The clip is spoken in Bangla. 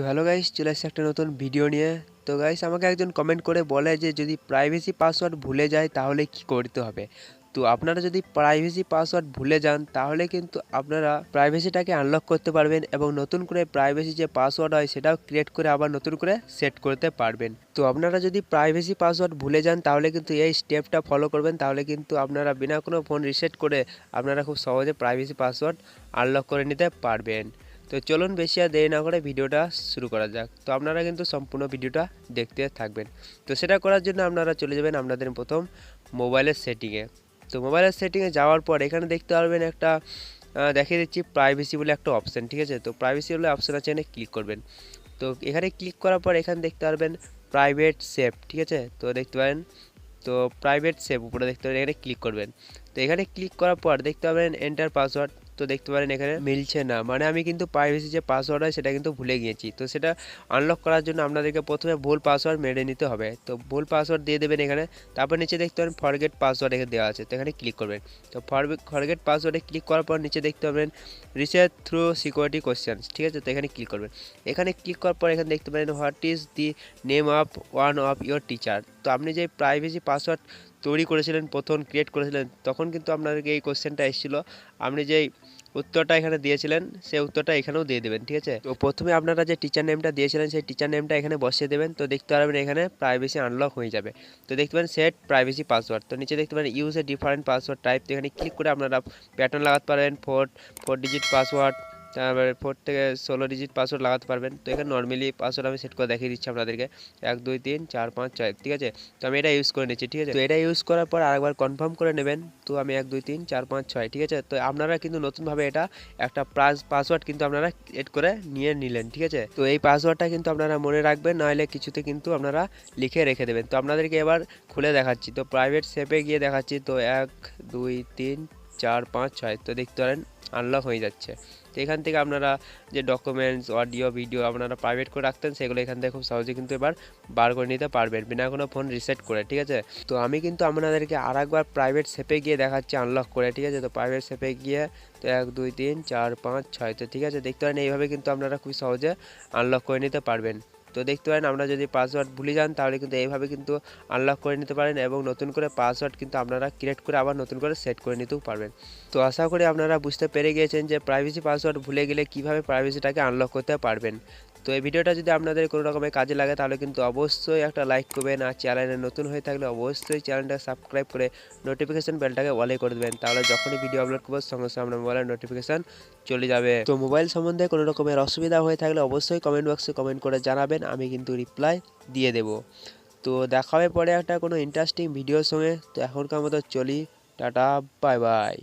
তো হ্যালো গাইস চলে এসেছে একটা নতুন ভিডিও নিয়ে। তো গাইস আমাকে একজন কমেন্ট করে বলে যে, যদি প্রাইভেসি পাসওয়ার্ড ভুলে যায়, তাহলে কি করতে হবে? তো আপনারা যদি প্রাইভেসি পাসওয়ার্ড ভুলে যান, তাহলে কিন্তু আপনারা প্রাইভেসিটাকে আনলক করতে পারবেন এবং নতুন করে প্রাইভেসি যে পাসওয়ার্ড হয়, সেটাও ক্রিয়েট করে আবার নতুন করে সেট করতে পারবেন। তো আপনারা যদি প্রাইভেসি পাসওয়ার্ড ভুলে যান, তাহলে কিন্তু এই স্টেপটা ফলো করবেন। তাহলে কিন্তু আপনারা বিনা কোনো ফোন রিসেট করে আপনারা খুব সহজে প্রাইভেসি পাসওয়ার্ড আনলক করে নিতে পারবেন। তো চলুন বেশি আর দেরি না করে ভিডিওটা শুরু করা যাক। তো আপনারা কিন্তু সম্পূর্ণ ভিডিওটা দেখতে থাকবেন। তো সেটা করার জন্য আপনারা চলে যাবেন আপনাদের প্রথম মোবাইলের সেটিংয়ে। তো মোবাইলের সেটিংয়ে যাওয়ার পর এখানে দেখতে পারবেন একটা দেখিয়ে দিচ্ছি প্রাইভেসি বলে একটা অপশান ঠিক আছে? তো প্রাইভেসি বলে অপশান আছে, এখানে ক্লিক করবেন। তো এখানে ক্লিক করার পর এখানে দেখতে পারবেন প্রাইভেট সেভ ঠিক আছে? তো দেখতে পারেন, তো প্রাইভেট সেভ উপরে দেখতে পারেন, এখানে ক্লিক করবেন। তো এখানে ক্লিক করার পর দেখতে পাবেন এন্টার পাসওয়ার্ড তো দেখতে পারেন এখানে মিলছে না। মানে আমি কিন্তু প্রাইভেসি যে পাসওয়ার্ড হয়, সেটা কিন্তু ভুলে গিয়েছি। তো সেটা আনলক করার জন্য আপনাদেরকে প্রথমে ভুল পাসওয়ার্ড মেরে নিতে হবে। তো ভুল পাসওয়ার্ড দিয়ে দেবেন এখানে। তারপর নিচে দেখতে পাবেন ফরগেট পাসওয়ার্ড এখানে দেওয়া আছে। তো এখানে ক্লিক করবেন। তো ফরগেট পাসওয়ার্ডে ক্লিক করার পর নিচে দেখতে পাবেন রিসেট থ্রু সিকিউরিটি কোশ্চেন্স ঠিক আছে? তো এখানে ক্লিক করবেন। এখানে ক্লিক করার পর এখানে দেখতে পারেন what is the name of one of your teacher তো আপনি যে প্রাইভেসি পাসওয়ার্ড তৈরি করেছিলেন, প্রথম ক্রিয়েট করেছিলেন, তখন কিন্তু আপনাদেরকে এই কোশ্চেনটা এসেছিল। আপনি যেই উত্তরটা এখানে দিয়েছিলেন, সেই উত্তরটা এখানেও দিয়ে দেবেন, ঠিক আছে? তো প্রথমে আপনারা যে টিচার নেমটা দিয়েছিলেন, সেই টিচার নেমটা এখানে বসিয়ে দেবেন, তো দেখতে পারবেন এখানে প্রাইভেসি আনলক হয়ে যাবে। তো দেখতে পারেন সেট প্রাইভেসি পাসওয়ার্ড তো নিচে দেখতে পারেন use a different password type তো এখানে ক্লিক করে আপনারা প্যাটার্ন লাগাতে পারেন ফোর ফোর ডিজিট পাসওয়ার্ড তারপরে ফোর থেকে ষোলো ডিজিট পাসওয়ার্ড লাগাতে পারবেন। তো এখানে নর্মালি পাসওয়ার্ড আমি সেট করে দেখিয়ে দিচ্ছি আপনাদেরকে। এক, দুই, তিন, চার, পাঁচ, ছয়, ঠিক আছে? তো আমি এটা ইউজ করে নিচ্ছি, ঠিক আছে? তো এটা ইউজ করার পর আরেকবার কনফার্ম করে নেবেন। তো আমি এক, দুই, তিন, চার, পাঁচ, ছয়, ঠিক আছে? তো আপনারা কিন্তু নতুনভাবে এটা একটা পাসওয়ার্ড কিন্তু আপনারা এড করে নিয়ে নিলেন, ঠিক আছে? তো এই পাসওয়ার্ডটা কিন্তু আপনারা মনে রাখবেন, নাহলে কিছুতে কিন্তু আপনারা লিখে রেখে দেবেন। তো আপনাদেরকে এবার খুলে দেখাচ্ছি। তো প্রাইভেট সেপে গিয়ে দেখাচ্ছি। তো এক, দুই, তিন চার, পাঁচ, ছয়, তো দেখতে পারেন আনলক হয়ে যাচ্ছে। তো এখান থেকে আপনারা যে ডকুমেন্টস অডিও ভিডিও আপনারা প্রাইভেট করে রাখতেন, সেগুলো এখান থেকে খুব সহজে কিন্তু এবার বার করে নিতে পারবেন, বিনা কোনো ফোন রিসেট করে, ঠিক আছে? তো আমি কিন্তু আপনাদেরকে আর একবার প্রাইভেট সেপে গিয়ে দেখাচ্ছি আনলক করে, ঠিক আছে? তো প্রাইভেট সেপে গিয়ে তো এক, দুই, তিন, চার, পাঁচ, ছয়, তো ঠিক আছে? দেখতে পারেন, এইভাবে কিন্তু আপনারা খুব সহজে আনলক করে নিতে পারবেন। তো দেখতে পারেন আমরা যদি পাসওয়ার্ড ভুলে যান, তাহলে কিন্তু এইভাবে কিন্তু আনলক করে নিতে পারেন এবং নতুন করে পাসওয়ার্ড কিন্তু আপনারা ক্রিয়েট করে আবার নতুন করে সেট করে নিতেও পারবেন। তো আশা করি আপনারা বুঝতে পেরে গিয়েছেন যে প্রাইভেসি পাসওয়ার্ড ভুলে গেলে কীভাবে প্রাইভেসিটাকে আনলক করতে পারবেন। তো এই ভিডিওটা যদি আপনাদের কোনো রকমের কাজে লাগে, তাহলে কিন্তু অবশ্যই একটা লাইক করবেন আর চ্যানেলে নতুন হয়ে থাকলে অবশ্যই চ্যানেলটা সাবস্ক্রাইব করে নোটিফিকেশান বেলটাকে অলে করে দেবেন। তাহলে যখনই ভিডিও আপলোড করব, সঙ্গে সঙ্গে আপনার মোবাইলের নোটিফিকেশন চলে যাবে। তো মোবাইল সম্বন্ধে কোনো রকমের অসুবিধা হয়ে থাকলে অবশ্যই কমেন্ট বক্সে কমেন্ট করে জানাবেন, আমি কিন্তু রিপ্লাই দিয়ে দেব। তো দেখা হবে পরে একটা কোনো ইন্টারেস্টিং ভিডিওর সঙ্গে। তো এখনকার মতো চলি, টাটা বাই বাই